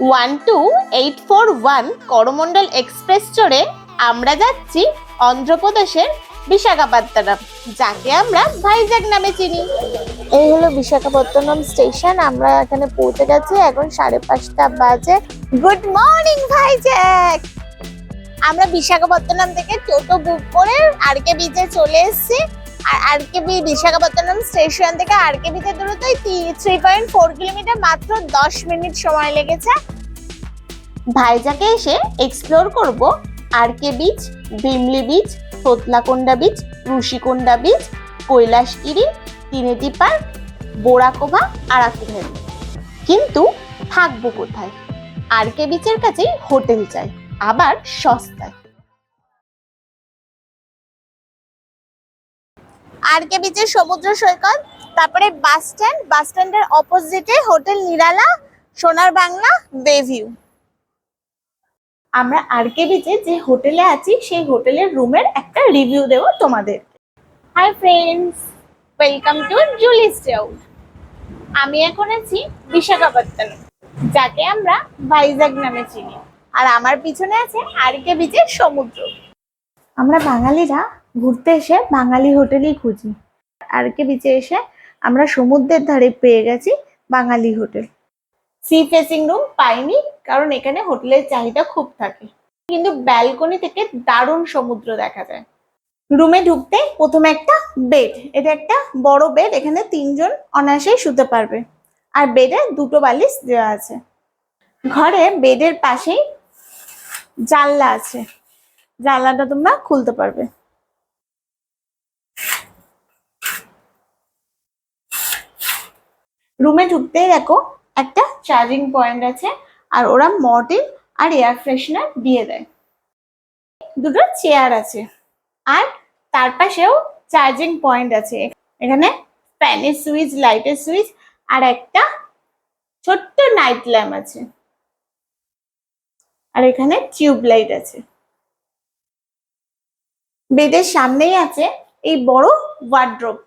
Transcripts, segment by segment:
One two eight four one Coromandel express চড়ে আমরা যাচ্ছি অন্ধ্রপ্রদেশের বিশাখাপত্তনম যাকে আমরা ভাইজাগ নামে চিনি। এই হলো বিশাখাপত্তনম স্টেশন আমরা এখানে পৌঁছে গেছি এখন সাড়ে পাঁচটা বাজে। গুড মর্নিং ভাইজ্যাক আমরা বিশাখাপত্তনম থেকে টোটো বুক করে আরকে বিচে চলে এসেছি। আর আরকে বি বিশাখাপত্তনম স্টেশন থেকে আরকে বিচের দূরত্ব থ্রি পয়েন্ট ফোর কিলোমিটার মাত্র দশ মিনিট সময় লেগেছে। ভাইজাকে এসে এক্সপ্লোর করব RK beach Bheemili beach Thotlakonda beach Rushikonda beach Kailasagiri তিনেটি park বোরাকোভা আরাকু ভ্যালি কিন্তু থাকব কোথায়? আরকে বিচের কাছেই হোটেল চাই, আবার সস্তায়। আরকে বিচের সমুদ্র সৈকত, তারপরে বাস স্ট্যান্ড বাস স্ট্যান্ডের অপোজিটে হোটেল নিরালা, সোনার বাংলা বেভিউ আমরা আরকে বিচে যে হোটেলে আছি, সেই হোটেলের রুমের একটা রিভিউ দেবো তোমাদের। হাই ফ্রেন্ডস ওয়েলকাম টু জুলি স্টাউড আমি এখন আছি বিশাখাপত্তনম, যাকে আমরা ভাইজাগ নামে চিনি। আর আমার পিছনে আছে আরকে বিচের সমুদ্র। আমরা বাঙালিরা ঘুরতে এসে বাঙালি হোটেলই খুঁজি। আর কে বিচে এসে আমরা সমুদ্রের ধারে পেয়ে গেছি বাঙালি হোটেল। সি ফেসিং রুম পাইনি, কারণ এখানে হোটেলের চাহিদা খুব থাকে। কিন্তু ব্যালকনি থেকে দারুণ সমুদ্র দেখা যায়। রুমে ঢুকতে প্রথমে একটা বেড এটা একটা বড় বেড এখানে তিনজন অনায়াসেই শুতে পারবে। আর বেডে দুটো বালিশ দেওয়া আছে। ঘরে বেডের পাশেই জানলা আছে। জানলাটা তোমরা খুলতে পারবে। রুমে ঢুকতেই দেখো একটা চার্জিং পয়েন্ট আছে, আর ওরা মর্টিন আর এয়ার ফ্রেশনার দিয়ে দেয়। দুটো চেয়ার আছে, আর তার পাশেও চার্জিং পয়েন্ট আছে। এখানে ফ্যানের সুইচ লাইটের সুইচ আর একটা ছোট্ট নাইট ল্যাম্প আছে। আর এখানে টিউব লাইট আছে। বেডের সামনেই আছে এই বড় ওয়ার্ড্রোব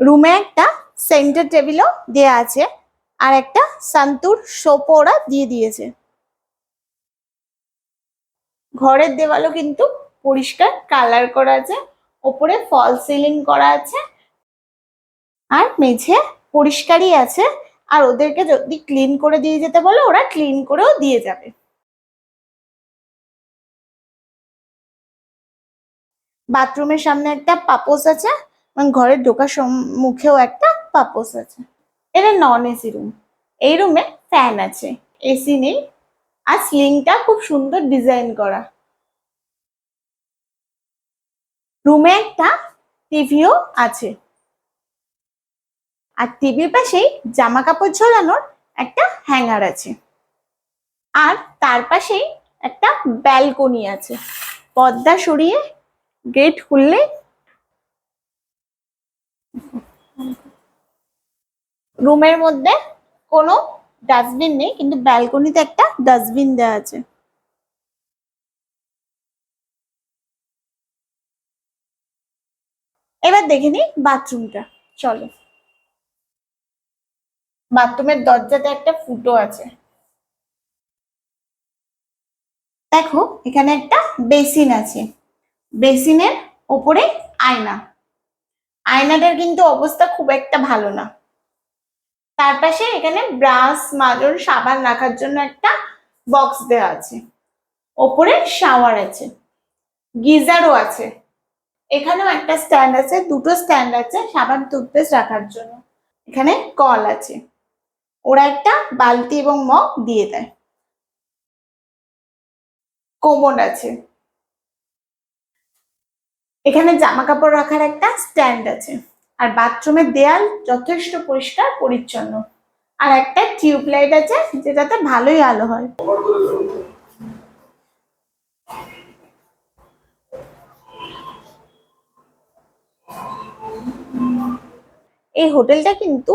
রুমে একটা সেন্টার টেবিলও দেয়া আছে। আর একটা সান্তুর সোপও ওরা দিয়ে দিয়েছে। ঘরের দেওয়ালও কিন্তু পরিষ্কার কালার করা আছে, ওপরে ফল সিলিং করা আছে, আর মেঝে পরিষ্কারই আছে। আর ওদেরকে যদি ক্লিন করে দিয়ে যেতে বলে, ওরা ক্লিন করেও দিয়ে যাবে। বাথরুমের সামনে একটা পাপোস আছে এবং ঘরের ঢোকার মুখেও একটা পাপোস আছে। এটা নন এসি রুম এই রুমে ফ্যান আছে এসি নেই আর সিলিংটা খুব সুন্দর ডিজাইন করা। রুমে একটা টিভিও আছে। আর টিভির পাশেই জামা কাপড় ঝোলানোর একটা হ্যাঙ্গার আছে। আর তার পাশেই একটা ব্যালকনি আছে। পর্দা সরিয়ে গেট খুললে রুমের মধ্যে কোনো ডাস্টবিন নেই, কিন্তু ব্যালকনিতে একটা ডাস্টবিন দেওয়া আছে। এবার দেখে নিই বাথরুমটা, চলো। বাথরুমের দরজাতে একটা ফুটো আছে। দেখো, এখানে একটা বেসিন আছে। বেসিনের ওপরে আয়না। আয়নাটার কিন্তু অবস্থা খুব একটা ভালো না। তার পাশে এখানে ব্রাশ মাজন সাবান রাখার জন্য একটা বক্স দেওয়া আছে। ওপরে শাওয়ার আছে। গিজারও আছে। এখানেও একটা স্ট্যান্ড আছে, দুটো স্ট্যান্ড আছে সাবান টুথপেস্ট রাখার জন্য। এখানে কল আছে। ওরা একটা বালতি এবং মগ দিয়ে দেয়। কোমর আছে। এখানে জামা কাপড় রাখার একটা স্ট্যান্ড আছে। আর বাথরুমের দেয়াল যথেষ্ট পরিষ্কার, পরিচ্ছন্ন। আর একটা টিউব লাইট আছে, যেটাতে ভালোই আলো হয়। এই হোটেলটা কিন্তু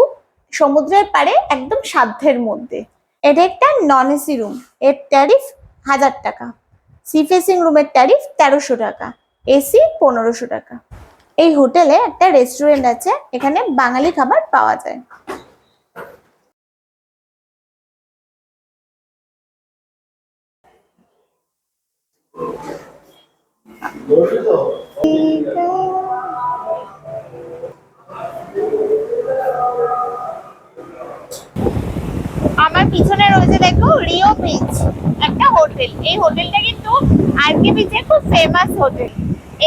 সমুদ্রের পাড়ে একদম সাধ্যের মধ্যে। এটা একটা নন এসি রুম এর ট্যারিফ হাজার টাকা। সি ফেসিং রুমের ট্যারিফ তেরোশো টাকা। এসি পনেরোশো টাকা। এই হোটেলে একটা রেস্টুরেন্ট আছে, এখানে বাঙালি খাবার পাওয়া যায়। আমার পিছনে রয়েছে দেখো রিও বিচ একটা হোটেল। এই হোটেলটা কিন্তু আরকে বিচে খুব ফেমাস হোটেল।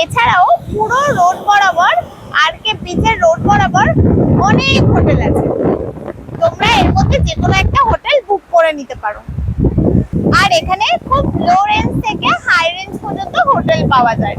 এছাড়াও পুরো রোড বরাবর আর কে বিচের রোড বরাবর অনেক হোটেল আছে। তোমরা এর মধ্যে যে কোনো একটা হোটেল বুক করে নিতে পারো। আর এখানে খুব লো রেঞ্জ থেকে হাই রেঞ্জ পর্যন্ত হোটেল পাওয়া যায়।